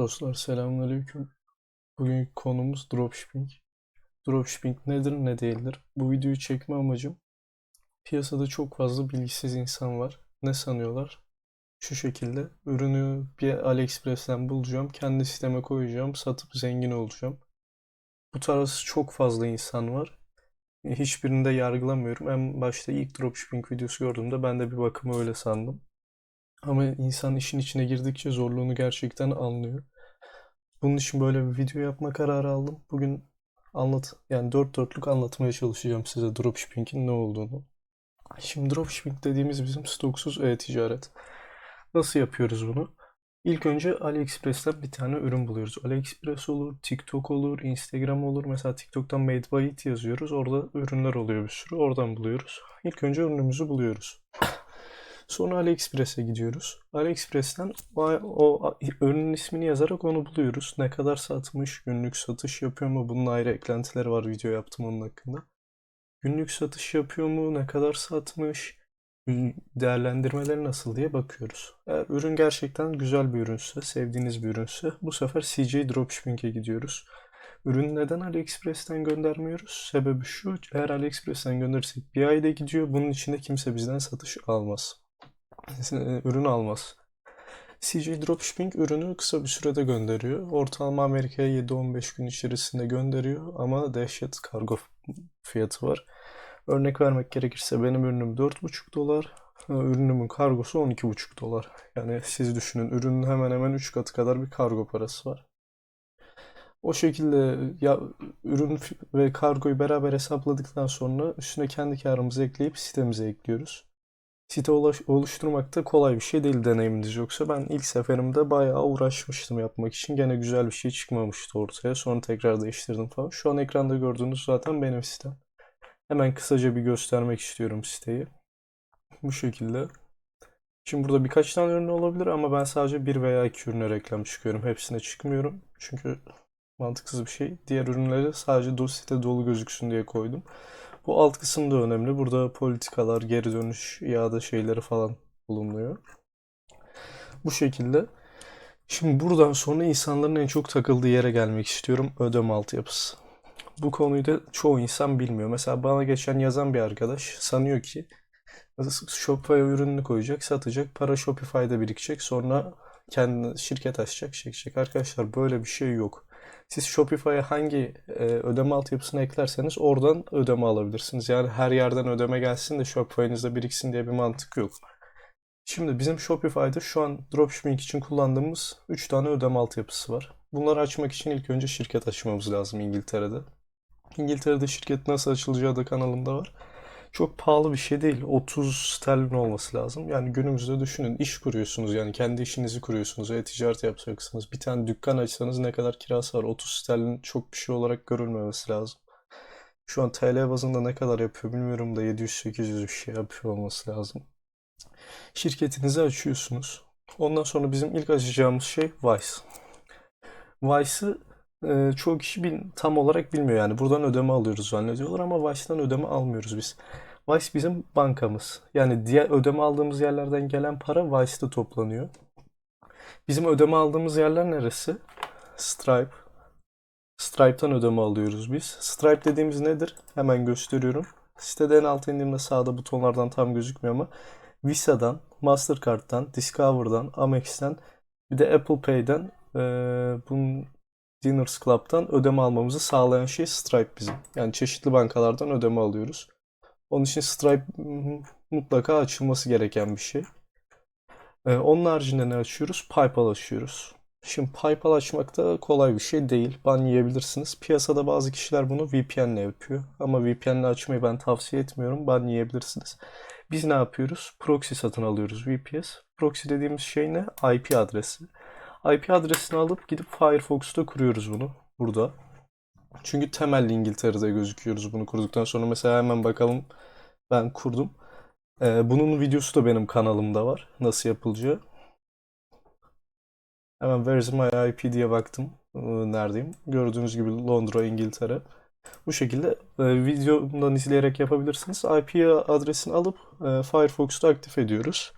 Dostlar selamünaleyküm. Bugünkü konumuz dropshipping. Dropshipping nedir ne değildir? Bu videoyu çekme amacım piyasada çok fazla bilgisiz insan var. Ne sanıyorlar? Şu şekilde ürünü bir AliExpress'ten bulacağım, kendi siteme koyacağım, satıp zengin olacağım. Bu tarz çok fazla insan var. Hiçbirini de yargılamıyorum. En başta ilk dropshipping videosu gördüğümde ben de bir bakıma öyle sandım. Ama insan işin içine girdikçe zorluğunu gerçekten anlıyor. Bunun için böyle bir video yapma kararı aldım. Bugün anlat yani dört dörtlük anlatmaya çalışacağım size dropshipping'in ne olduğunu. Şimdi dropshipping dediğimiz bizim stoksuz e-ticaret. Nasıl yapıyoruz bunu? İlk önce AliExpress'ten bir tane ürün buluyoruz. AliExpress olur, TikTok olur, Instagram olur. Mesela TikTok'tan Made by It yazıyoruz. Orada ürünler oluyor bir sürü. Oradan buluyoruz. İlk önce ürünümüzü buluyoruz. Sonra AliExpress'e gidiyoruz. AliExpress'ten o, ürünün ismini yazarak onu buluyoruz. Ne kadar satmış, günlük satış yapıyor mu? Bunun ayrı eklentileri var. Video yaptım onun hakkında. Günlük satış yapıyor mu? Ne kadar satmış? Değerlendirmeleri nasıl diye bakıyoruz. Eğer ürün gerçekten güzel bir ürünse, sevdiğiniz bir ürünse bu sefer CJ Dropshipping'e gidiyoruz. Ürünü neden AliExpress'ten göndermiyoruz? Sebebi şu, eğer AliExpress'ten gönderirsek bir ayda gidiyor. Bunun içinde kimse bizden satış almaz. Ürün almaz. CJ Dropshipping ürünü kısa bir sürede gönderiyor. Ortalama Amerika'ya 7-15 gün içerisinde gönderiyor ama dehşet kargo fiyatı var. Örnek vermek gerekirse benim ürünüm 4,5 dolar. Ürünümün kargosu 12,5 dolar. Yani siz düşünün ürünün hemen hemen 3 katı kadar bir kargo parası var. O şekilde ya ürün ve kargoyu beraber hesapladıktan sonra üstüne kendi karımızı ekleyip sitemize ekliyoruz. Site oluşturmak da kolay bir şey değil deneyiminiz yoksa ben ilk seferimde bayağı uğraşmıştım yapmak için. Gene güzel bir şey çıkmamıştı ortaya. Sonra tekrar değiştirdim falan. Şu an ekranda gördüğünüz zaten benim sitem. Hemen kısaca bir göstermek istiyorum siteyi. Bu şekilde. Şimdi burada birkaç tane ürün olabilir ama ben sadece bir veya iki ürüne reklam çıkıyorum. Hepsine çıkmıyorum. Çünkü mantıksız bir şey. Diğer ürünleri sadece do site dolu gözüksün diye koydum. Bu alt kısım da önemli. Burada politikalar, geri dönüş, iade şeyleri falan bulunuyor. Bu şekilde. Şimdi buradan sonra insanların en çok takıldığı yere gelmek istiyorum. Ödeme altyapısı. Bu konuyu da çoğu insan bilmiyor. Mesela bana geçen yazan bir arkadaş sanıyor ki Shopify ürününü koyacak, satacak, para Shopify'da birikecek. Sonra kendi şirket açacak, çekecek. Arkadaşlar böyle bir şey yok. Siz Shopify'a hangi e, ödeme altyapısını eklerseniz oradan ödeme alabilirsiniz. Yani her yerden ödeme gelsin de Shopify'ınızda biriksin diye bir mantık yok. Şimdi bizim Shopify'da şu an dropshipping için kullandığımız 3 tane ödeme altyapısı var. Bunları açmak için ilk önce şirket açmamız lazım İngiltere'de. İngiltere'de şirket nasıl açılacağı da kanalımda var. Çok pahalı bir şey değil. 30 sterlin olması lazım. Yani günümüzde düşünün iş kuruyorsunuz yani kendi işinizi kuruyorsunuz. E-ticaret yapacaksınız. Bir tane dükkan açsanız ne kadar kirası var? 30 sterlin çok bir şey olarak görülmemesi lazım. Şu an TL bazında ne kadar yapıyor bilmiyorum da 700-800 bir şey yapıyor olması lazım. Şirketinizi açıyorsunuz. Ondan sonra bizim ilk açacağımız şey Vice. Vice'ı e, çoğu kişi bil, tam olarak bilmiyor yani. Buradan ödeme alıyoruz zannediyorlar ama Vice'dan ödeme almıyoruz biz. Vice bizim bankamız. Yani diğer ödeme aldığımız yerlerden gelen para Vice'da toplanıyor. Bizim ödeme aldığımız yerler neresi? Stripe. Stripe'tan ödeme alıyoruz biz. Stripe dediğimiz nedir? Hemen gösteriyorum. Sitede en alta indiğimde sağda butonlardan tam gözükmüyor ama Visa'dan, Mastercard'dan, Discover'dan, Amex'ten bir de Apple Pay'den e, bunun Diners Club'dan ödeme almamızı sağlayan şey Stripe bizim. Yani çeşitli bankalardan ödeme alıyoruz. Onun için Stripe mutlaka açılması gereken bir şey. Ee, onun haricinde ne açıyoruz? PayPal açıyoruz. Şimdi PayPal açmak da kolay bir şey değil. Ban yiyebilirsiniz. Piyasada bazı kişiler bunu VPN ile yapıyor. Ama VPN ile açmayı ben tavsiye etmiyorum. Ban yiyebilirsiniz. Biz ne yapıyoruz? Proxy satın alıyoruz VPS. Proxy dediğimiz şey ne? IP adresi. IP adresini alıp gidip Firefox'ta kuruyoruz bunu burada. Çünkü temelli İngiltere'de gözüküyoruz bunu kurduktan sonra. Mesela hemen bakalım ben kurdum. Ee, bunun videosu da benim kanalımda var. Nasıl yapılacağı. Hemen Where's my IP diye baktım. Ee, neredeyim? Gördüğünüz gibi Londra, İngiltere. Bu şekilde e, videomdan izleyerek yapabilirsiniz. IP adresini alıp e, Firefox'ta aktif ediyoruz.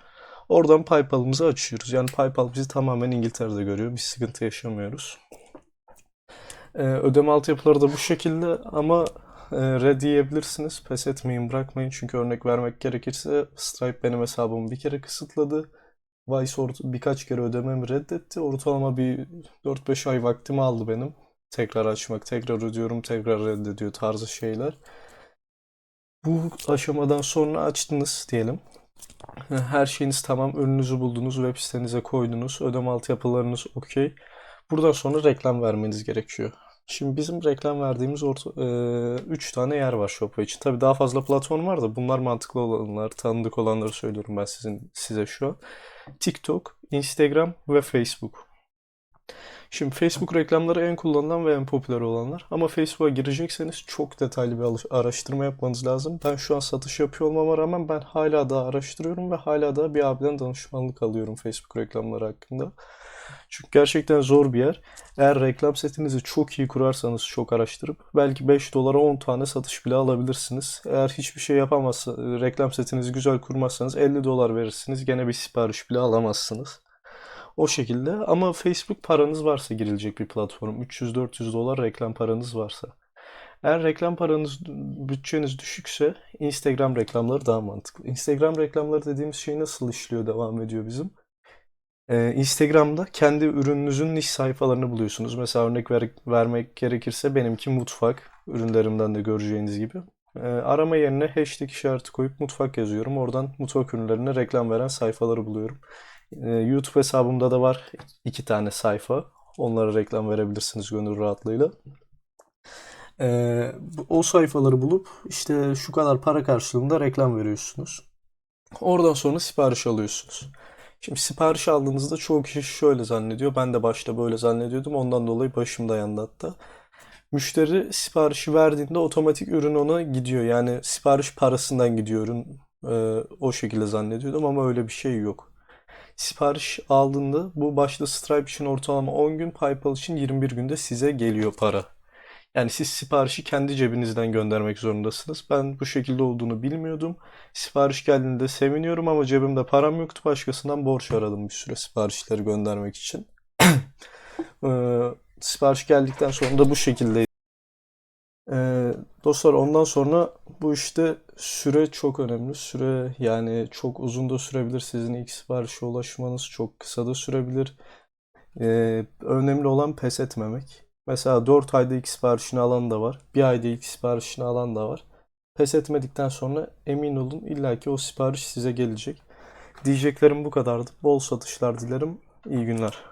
Oradan PayPal'ımızı açıyoruz. Yani PayPal bizi tamamen İngiltere'de görüyor. Bir sıkıntı yaşamıyoruz. Ee, ödeme altyapıları da bu şekilde ama e, red diyebilirsiniz. Pes etmeyin, bırakmayın. Çünkü örnek vermek gerekirse Stripe benim hesabımı bir kere kısıtladı. Vice ort- birkaç kere ödememi reddetti. Ortalama bir 4-5 ay vaktimi aldı benim. Tekrar açmak, tekrar ödüyorum, tekrar reddediyor tarzı şeyler. Bu aşamadan sonra açtınız diyelim. Her şeyiniz tamam, ürününüzü buldunuz, web sitenize koydunuz, ödeme altyapılarınız okey. Buradan sonra reklam vermeniz gerekiyor. Şimdi bizim reklam verdiğimiz orta, 3 tane yer var Shopify için. Tabii daha fazla platform var da bunlar mantıklı olanlar, tanıdık olanları söylüyorum ben sizin size şu an. TikTok, Instagram ve Facebook. Şimdi Facebook reklamları en kullanılan ve en popüler olanlar. Ama Facebook'a girecekseniz çok detaylı bir araştırma yapmanız lazım. Ben şu an satış yapıyor olmama rağmen ben hala daha araştırıyorum ve hala daha bir abiden danışmanlık alıyorum Facebook reklamları hakkında. Çünkü gerçekten zor bir yer. Eğer reklam setinizi çok iyi kurarsanız, çok araştırıp belki 5 dolara 10 tane satış bile alabilirsiniz. Eğer hiçbir şey yapamazsa, reklam setinizi güzel kurmazsanız 50 dolar verirsiniz, gene bir sipariş bile alamazsınız. O şekilde ama Facebook paranız varsa girilecek bir platform. 300-400 dolar reklam paranız varsa. Eğer reklam paranız, bütçeniz düşükse Instagram reklamları daha mantıklı. Instagram reklamları dediğimiz şey nasıl işliyor, devam ediyor bizim? Ee, Instagram'da kendi ürününüzün niş sayfalarını buluyorsunuz. Mesela örnek ver- vermek gerekirse benimki mutfak. Ürünlerimden de göreceğiniz gibi. Ee, arama yerine hashtag işareti koyup mutfak yazıyorum. Oradan mutfak ürünlerine reklam veren sayfaları buluyorum. Ee, YouTube hesabımda da var iki tane sayfa. Onlara reklam verebilirsiniz gönül rahatlığıyla. Ee, o sayfaları bulup işte şu kadar para karşılığında reklam veriyorsunuz. Oradan sonra sipariş alıyorsunuz. Şimdi sipariş aldığınızda çoğu kişi şöyle zannediyor. Ben de başta böyle zannediyordum. Ondan dolayı başım dayandı hatta. Müşteri siparişi verdiğinde otomatik ürün ona gidiyor. Yani sipariş parasından gidiyor ürün. Ee, o şekilde zannediyordum ama öyle bir şey yok. Sipariş aldığında bu başta Stripe için ortalama 10 gün, PayPal için 21 günde size geliyor para. Yani siz siparişi kendi cebinizden göndermek zorundasınız. Ben bu şekilde olduğunu bilmiyordum. Sipariş geldiğinde seviniyorum ama cebimde param yoktu. Başkasından borç aradım bir süre siparişleri göndermek için. Ee, sipariş geldikten sonra da bu şekilde. Dostlar ondan sonra bu işte süre çok önemli. Süre yani çok uzun da sürebilir. Sizin ilk siparişe ulaşmanız çok kısa da sürebilir. Ee, önemli olan pes etmemek. Mesela 4 ayda ilk siparişini alan da var. Bir ayda ilk siparişini alan da var. Pes etmedikten sonra emin olun illaki o sipariş size gelecek. Diyeceklerim bu kadardı. Bol satışlar dilerim. İyi günler.